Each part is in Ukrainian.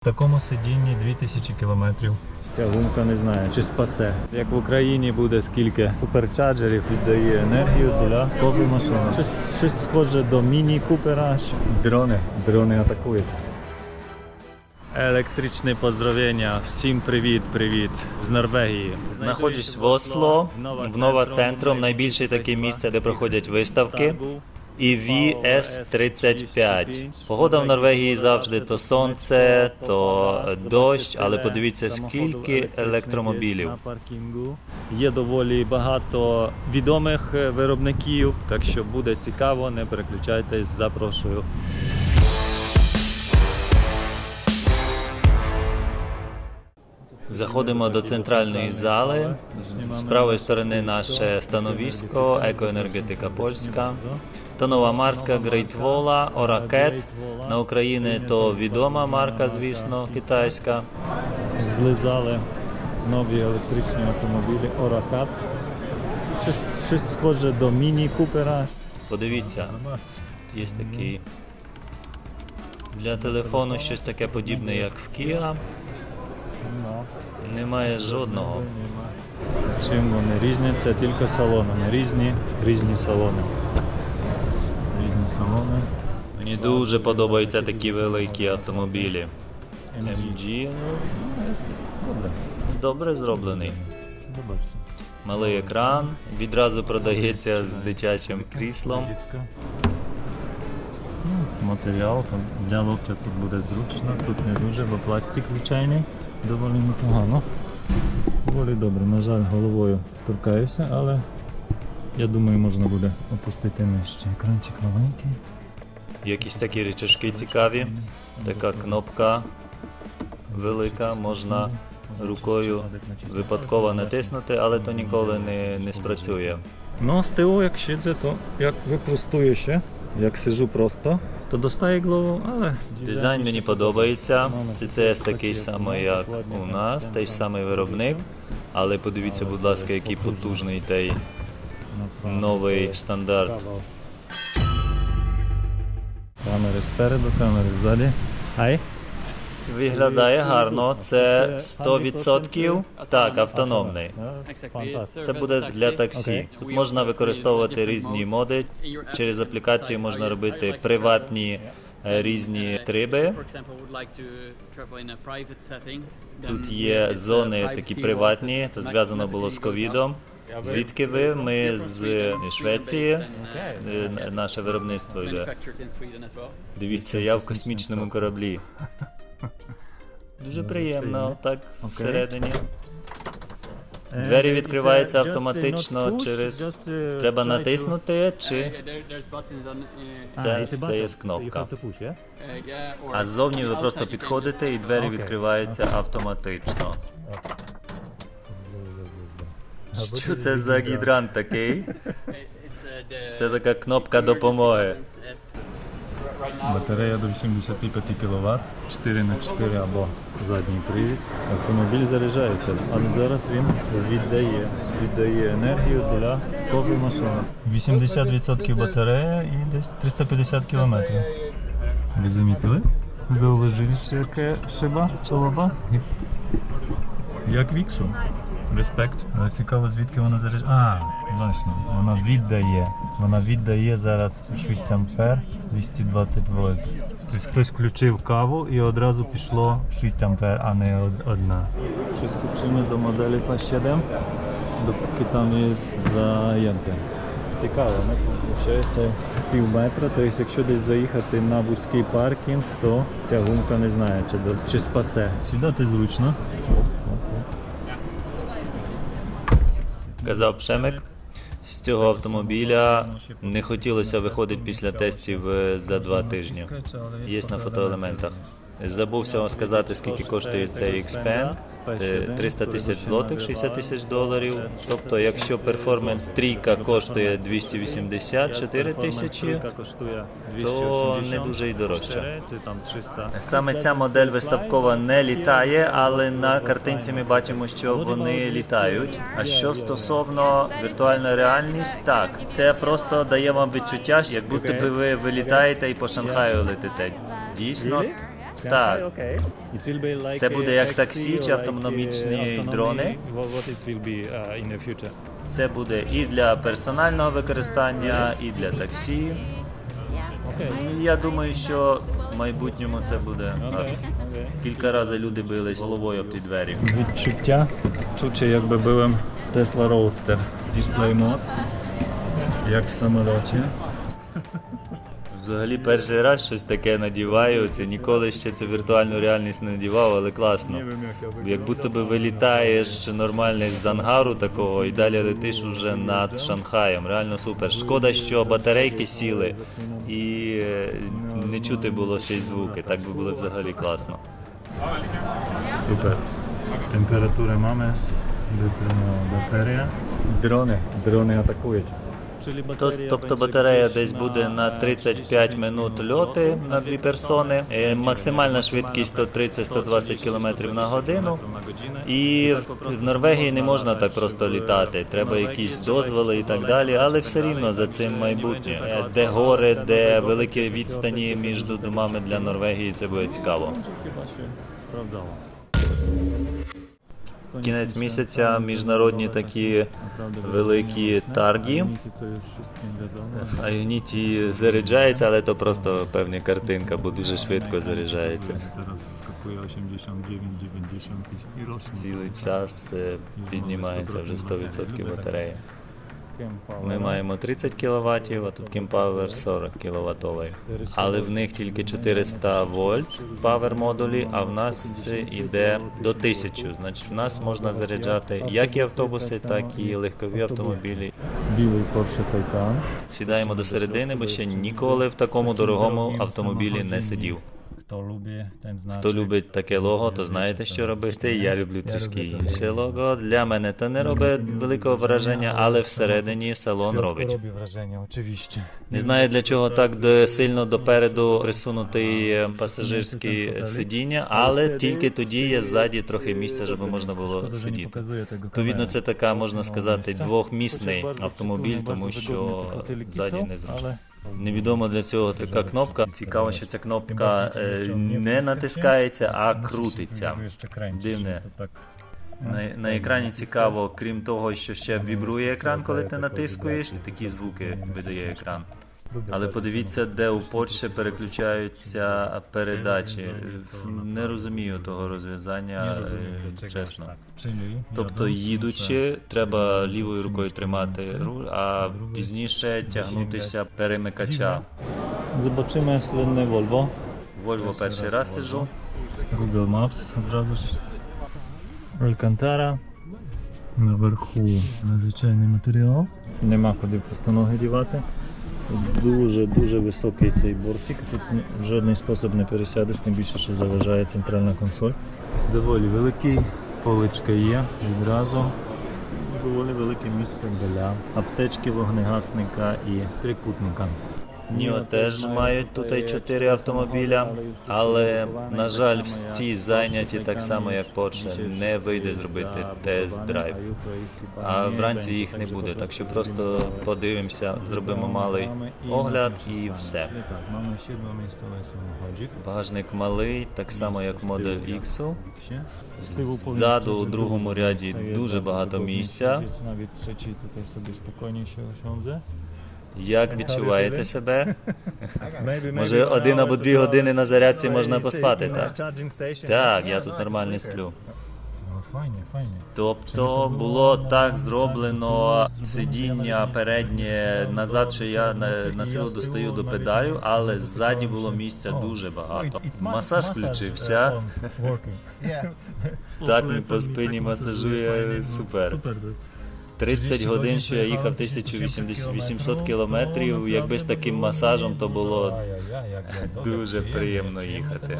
В такому сидінні 2000 кілометрів. Ця гумка не знаю, чи спасе. Як в Україні буде скільки суперчарджерів віддає енергію для кофі машини. Щось, щось схоже до міні-купера. Дрони. Дрони атакують. Електричне поздравлення. Всім привіт, привіт з Норвегії. Знаходжусь в Осло, в Нова центром, найбільше таке місце, де проходять виставки. І VS35. Погода в Норвегії завжди то сонце, то дощ, але подивіться, скільки електромобілів. Є доволі багато відомих е, виробників, так що буде цікаво, не переключайтесь, запрошую. Заходимо до центральної зали. З правої сторони наше становисько, екоенергетика польська. То нова марка Great Wall, Оракет. На Україні то відома марка, звісно, китайська. Злизали нові електричні автомобілі Оракат. Щось, щось схоже до міні-купера. Подивіться, є такий для телефону щось таке подібне, як в Kia. Немає жодного. Чим вони різні? Це тільки салонами. Різні, різні салони. Мені дуже подобаються такі великі автомобілі. MG ну, Добре. зроблений. Малий екран, відразу продається з дитячим кріслом. Матеріал там для локтя тут буде зручно, тут не дуже, бо пластик звичайний, доволі непогано. Доволі добре, на жаль, головою торкаюся, але я думаю, можна буде опустити нижче. Екранчик маленький. Якісь такі речашки цікаві. Така кнопка велика, можна рукою випадково натиснути, але то ніколи не, не спрацює. Ну, з ТО, як ще то як випростую ще, як сижу просто, то достає голову, але Дизайн мені подобається. CCS такий самий, як у нас, той самий виробник. Але подивіться, будь ласка, який потужний той новий стандарт. Камери спереду, камери ззаді. Ай. Виглядає гарно. Це 100% так, автономний. Це буде для таксі. Тут можна використовувати різні моди. Через аплікацію можна робити приватні е, різні триби. Тут є зони такі приватні, це зв'язано було з ковідом. Звідки ви? Ми з Швеції. Е, Наше виробництво йде. Дивіться, я в космічному кораблі. Дуже приємно, так всередині. Двері відкриваються автоматично через. Треба натиснути, чи Це- це є кнопка. а ззовні ви просто підходите і двері відкриваються автоматично. Що це за гідрант такий? Це така кнопка допомоги. Батарея до 85 кВт, 4 на 4 або задній привід. Автомобіль заряджається, але зараз він віддає, віддає енергію для кофі машини. 80% батарея і десь 350 км. Ви замітили? Зауважили, що яке шиба, чолоба? Як віксу. Респект. Але цікаво, звідки вона заряджає. А, власне, вона віддає. Вона віддає зараз 6 ампер 220 вольт. Тобто хтось включив каву і одразу пішло 6 ампер, а не одна. Щось купчимо до моделі P7, допоки там є зайнте. Цікаво, не виходить пів метра. Тобто, якщо десь заїхати на вузький паркінг, то ця гумка не знає, чи, чи спасе. Сідати зручно. Казав Пшемик. З цього автомобіля не хотілося виходити після тестів е, за два тижні. Є на фотоелементах. Забувся сказати, скільки коштує цей Xpeng. Це 300 тисяч злотих, 60 тисяч доларів. Тобто, якщо перформанс трійка коштує 284 тисячі, то не дуже й дорожче. Саме ця модель виставкова не літає, але на картинці ми бачимо, що вони літають. А що стосовно віртуальна реальність, так це просто дає вам відчуття, як будто би ви вилітаєте і по Шанхаю летите. Дійсно, Так. Це буде як таксі чи автономічні uh, дрони. Uh? Це буде і для персонального використання, і для таксі. Я думаю, що в майбутньому це буде гарно. Кілька разів люди бились головою об ті двері. Відчуття, чуче якби буłem Tesla Roadster. Display mode. Як в самоліті. Взагалі перший раз щось таке надіваю. Це ніколи ще цю віртуальну реальність не надівав, але класно. Як будто би вилітаєш нормально з ангару такого і далі летиш уже над Шанхаєм. Реально супер. Шкода, що батарейки сіли і е, не чути було ще й звуки. Так би було взагалі класно. Супер. Температури mamy, витримала батарея. Дрони. Дрони атакують. То- Тобто батарея десь буде на 35 минут льоти на дві персони. Е, Максимальна швидкість 130-120 км на годину. І в- Норвегії не можна так просто літати. Треба якісь дозволи і так далі, але все рівно за цим майбутнє. Е, Де гори, де великі відстані між домами для Норвегії, це буде цікаво. Кінець місяця міжнародні такі великі тарги. А Юніті заряджається, але то просто певна картинка, бо дуже швидко заряджається. Teraz skakuje 89, 90 i. Цілий час е, піднімається вже 100% батарея. Ми маємо 30 кВт, а тут Kempower 40 кВт. Але в них тільки 400 вольт павер модулі, а в нас іде до 1000. Значить, в нас можна заряджати як і автобуси, так і легкові автомобілі. Білий Porsche Taycan. Сідаємо до середини, бо ще ніколи в такому дорогому автомобілі не сидів. Хто любить, таке лого, то знаєте, що робити. Я люблю трішки інше лого. Для мене це не робить великого враження, але всередині салон робить. Не знаю для чого так сильно допереду присунутий е, пасажирський сидіння, але тільки тоді є ззаді трохи місця, щоб можна було сидіти. Відповідно, це така можна сказати двохмісний автомобіль, тому що ззаді незручно. Невідомо для цього така кнопка. Цікаво, що ця кнопка е, не натискається, а крутиться. Дивне. На, на екрані цікаво, крім того, що ще вібрує екран, коли ти натискуєш, і такі звуки видає екран. Але подивіться, де у Porsche переключаються передачі. Не розумію того розв'язання, е, чесно. Тобто, їдучи, треба лівою рукою тримати руль, а пізніше тягнутися перемикача. Zobaczymy słynny Volvo. Volvo перший раз сиджу. Google Maps одразу ж. Алькантара. Наверху надзвичайний матеріал. Нема куди просто ноги дівати. Дуже дуже високий цей бортик. Тут в жодний спосіб не пересядеш, тим більше, що заважає центральна консоль. Доволі великий, поличка є відразу. Доволі велике місце для аптечки, вогнегасника і трикутника. Ніо теж мають тут і чотири автомобіля, але на жаль, всі зайняті так само, як Porsche. Не вийде зробити тест-драйв. А вранці їх не буде, так що просто подивимося, зробимо малий огляд і все. Багажник малий, так само як Model X. Ззаду у другому ряді дуже багато місця. Як відчуваєте себе? Може, один або дві години на зарядці можна поспати, a так? Так, я тут нормально сплю. Ну. Тобто було так зроблено сидіння переднє назад, що я на, на силу достаю до педалю, але ззаді було місця дуже багато. Масаж включився. Так мені по спині масажує супер. Супер. 30 годин, що я їхав 1800 кілометрів. Якби з таким масажем, то було дуже приємно їхати.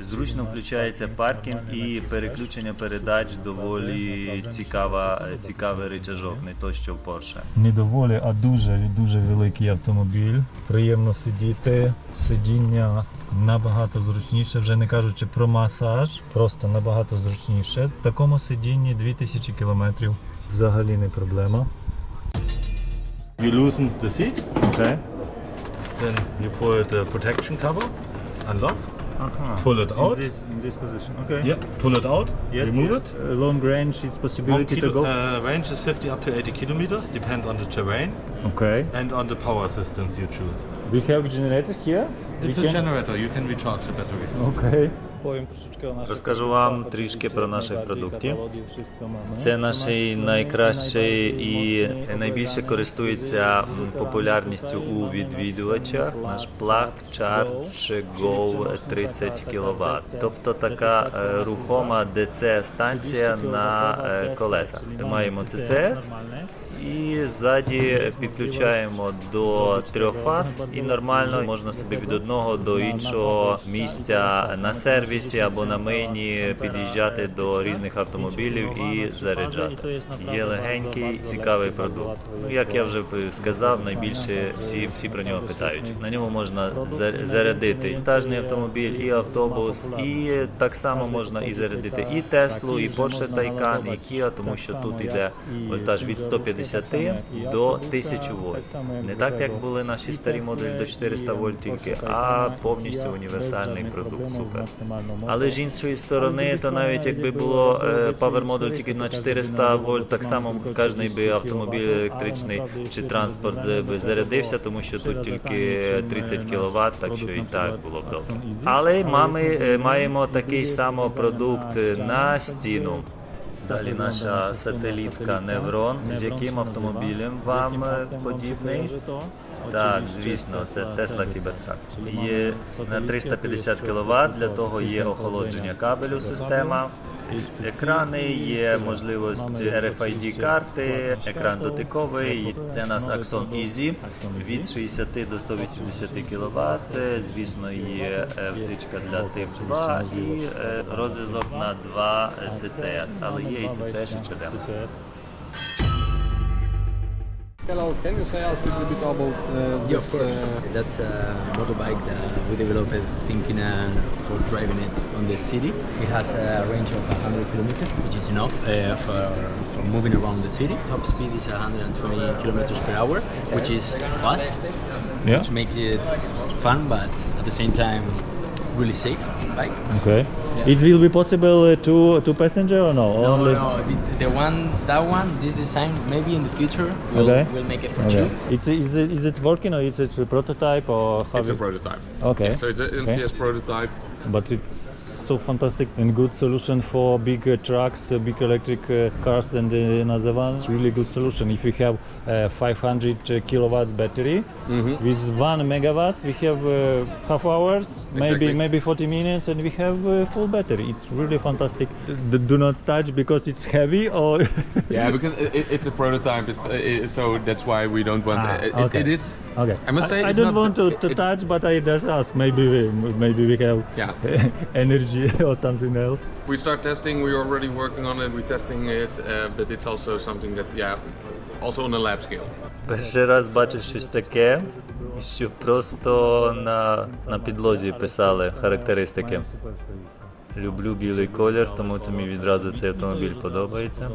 Зручно включається паркінг і переключення передач доволі цікава, цікавий рычажок, не то що в Porsche. Не доволі, а дуже дуже великий автомобіль. Приємно сидіти. Сидіння набагато зручніше, вже не кажучи про масаж, просто набагато зручніше. В такому сидінні 2000 кілометрів взагалі не проблема. You loosen the seat, Okay. then you put the protection cover, unlock, Aha. pull it out. In this, in this position. Okay. Yeah, pull it out, Yes, remove yes. it. Uh, long range, it's One possibility kilo, to go. uh, range is 50 up to 80 kilometers, depend on the terrain okay. and on the power systems you choose. We have generator here. It's we a can- generator, you can recharge the battery. Okay. Розкажу вам трішки про наших продуктів. Це наш найкращий і найбільше користується популярністю у відвідувачах. Наш Plug Charge Go 30 кВт. Тобто така рухома DC станція на колесах. Ми маємо CCS і ззаді підключаємо до трьох фаз, і нормально можна собі від одного до іншого місця на сервісі або на мийні під'їжджати до різних автомобілів і заряджати. Є легенький, цікавий продукт. Ну як я вже сказав, найбільше всі, всі про нього питають. На ньому можна зарядити вантажний автомобіль, і автобус, і так само можна і зарядити і Теслу, і Porsche Taycan, і Kia, тому що тут йде вольтаж від 150 до 1000 вольт. Не так, як були наші старі модулі до 400 вольт тільки, а повністю універсальний продукт. Супер. Але ж іншої сторони, то навіть якби було е, модуль тільки на 400 вольт, так само кожний би автомобіль електричний чи транспорт з- би зарядився, тому що тут тільки 30 кВт, так що і так було б добре. Але мами е, маємо такий само продукт на стіну. Далі наша сателітка Неврон, з яким автомобілем вам е, подібний. Так, звісно, це Tesla Cybertruck. Є на 350 кВт, для того є охолодження кабелю система. Екрани є можливість RFID карти, екран дотиковий. Це у нас Axon Easy від 60 до 180 кВт. Звісно, є е, втичка для тип 2 і е, розв'язок на 2 CCS, але є і CCS і CDM. Hello, can you say us a little bit about uh, Yeah, of this? course. Uh, That's a motorbike that we developed thinking uh, for driving it on the city. It has a range of 100 kilometers, which is enough uh, for, for moving around the city. Top speed is 120 kilometers per hour, which is fast, Yeah. which makes it fun, but at the same time really safe bike. Okay. It will be possible uh, two two passenger or no? No, Only- no, the, the one, that one, this design, maybe in the future we'll, Okay. we'll make it for Okay. two. It's is it, is it working or is it a prototype or how It's a prototype. Okay. So it's an Okay. MCS prototype. But it's so fantastic and good solution for big uh, trucks, uh, big electric uh, cars, and uh, another one. It's really good solution. If you have uh, 500 uh, kilowatts battery Mm-hmm. with one megawatts, we have uh, half hours, maybe Exactly. maybe 40 minutes, and we have uh, full battery. It's really fantastic. D- do not touch because it's heavy or. Yeah, because it, it- it's a prototype, it's, uh, it, so that's why we don't want. Ah, it, okay. it is. Okay. I must say I, it's don't want to, to touch, but I just ask. Maybe we, maybe we have Yeah. energy or something else. We start testing. We're already working on it. We're testing it, uh, but it's also something that, yeah, also on a lab scale. Перший раз бачив щось таке, що просто на, на підлозі писали характеристики. Люблю білий колір, тому це мені відразу цей автомобіль подобається.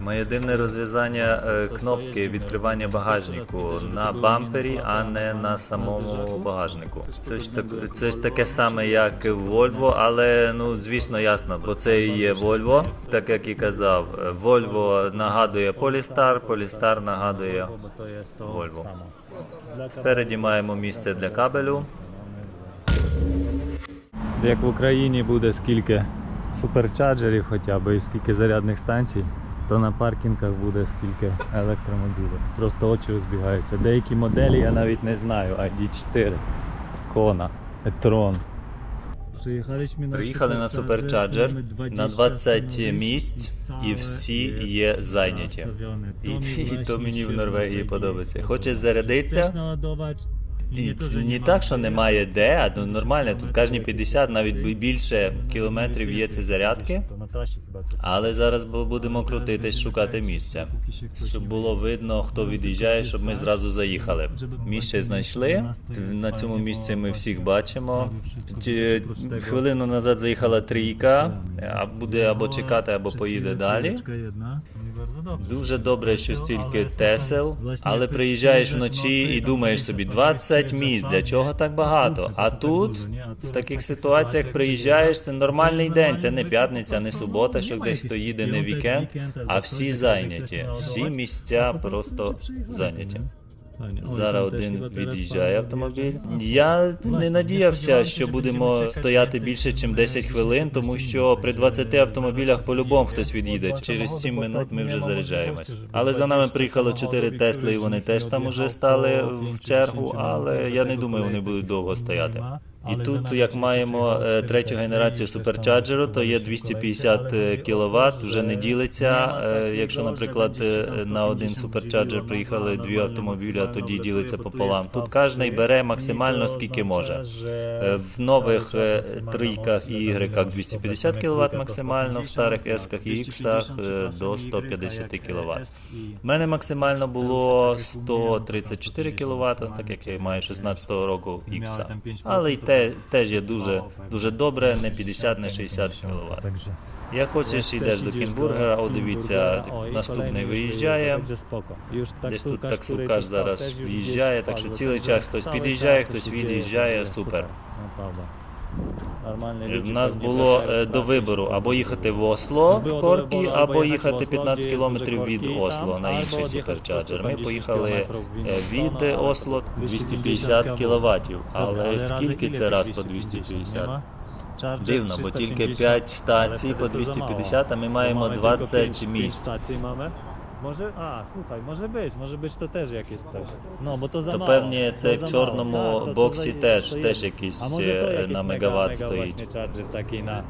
Моє дивне розв'язання е, кнопки відкривання багажнику на бампері, а не на самому багажнику. Це ж таке саме, як в Volvo, але ну звісно ясно, бо це і є Volvo. Так як і казав, Volvo нагадує Polestar, Polestar нагадує Volvo. Спереді маємо місце для кабелю. Як в Україні буде скільки суперчарджерів хоча б і скільки зарядних станцій, то на паркінгах буде скільки електромобілів. Просто очі розбігаються. Деякі моделі я навіть не знаю. ID4, Kona, e-tron. Приїхали на суперчарджер на 20 місць, і всі є зайняті. І, і то мені в Норвегії подобається. Хочеш зарядитися? І не так, що немає де, а ну нормально. Тут кожні 50, навіть бі- більше кілометрів є ці зарядки. Але зараз бу- будемо крутитись, шукати місце, щоб було видно, хто від'їжджає, щоб ми зразу заїхали. Місце знайшли. На цьому місці ми всіх бачимо. Хвилину назад заїхала трійка, а буде або чекати, або поїде далі. Дуже добре, що стільки тесел, але приїжджаєш вночі і думаєш собі 20 місць, для чого так багато? А тут в таких ситуаціях приїжджаєш, це нормальний день, це не п'ятниця, не субота, що десь то їде, не вікенд, а всі зайняті. Всі місця просто зайняті. Зараз один від'їжджає автомобіль. Я не надіявся, що будемо стояти більше, ніж 10 хвилин, тому що при 20 автомобілях по-любому хтось від'їде. Через 7 минут ми вже заряджаємось. Але за нами приїхало 4 Тесли, і вони теж там уже стали в чергу. Але я не думаю, вони будуть довго стояти. І тут, як маємо е, третю генерацію суперчарджеру, то є 250 кВт, вже не ділиться. Е, Якщо, наприклад, е, на один суперчарджер приїхали дві автомобіля, тоді ділиться пополам. Тут кожний бере максимально скільки може. Е, В нових е, трійках і ігреках 250 кВт максимально, в старих есках і іксах е, до 150 кВт. У мене максимально було 134 кВт, так як я маю 16-го року ікса. Але й те теж є дуже дуже добре, не 50, не 60 кВт. Як хочеш, йдеш до Кінбурга, о, дивіться, наступний виїжджає. Десь тут таксукаш зараз в'їжджає, так що цілий час хтось під'їжджає, хтось від'їжджає, супер. В нас було е, до вибору. Або їхати в Осло в Коркі, або їхати 15 кілометрів від Осло на інший суперчарджер. Ми поїхали е, від Осло 250 кіловатів. Але скільки це раз по 250? Дивно, бо тільки 5 стацій по 250, а ми маємо 20 місць. Może, a słuchaj, może być, może być to też jakieś coś. No bo to za To mało. pewnie це tak, to w za czarnym boxie też, też jakiś A może to e, jakiś na mega, megawat stoi. Właśnie taki na,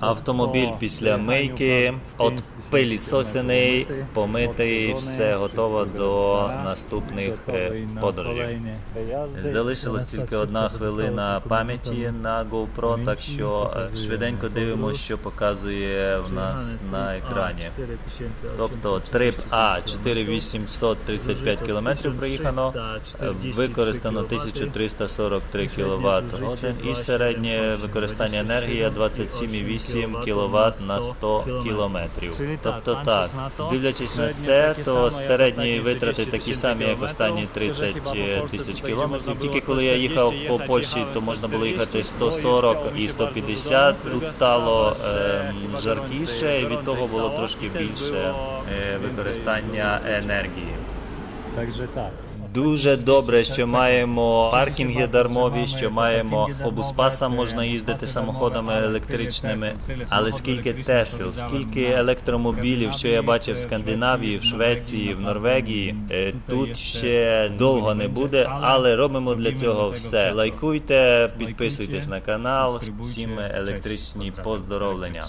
Автомобіль після мийки, от пилісосений, помитий, все готово до наступних е, подорожей. Залишилось тільки одна хвилина пам'яті на GoPro, так що е, швиденько дивимося, що показує в нас на екрані. Тобто трип А 4835 км проїхано, використано 1343 кВт годин і середнє використання енергії 27,8 кВт на 100 км. Тобто так, дивлячись на це, то середні витрати такі самі, як останні 30 тисяч кілометрів. Тільки коли я їхав по Польщі, то можна було їхати 140 і 150. Тут стало ем, жаркіше, і від того було трошки більше е, використання енергії. Także tak. Дуже добре, що маємо паркінги дармові, що маємо по буспасам можна їздити самоходами електричними. Але скільки тесел, скільки електромобілів, що я бачив в Скандинавії, в Швеції, в Норвегії, е, тут ще довго не буде, але робимо для цього все. Лайкуйте, підписуйтесь на канал. Всім електричні поздоровлення.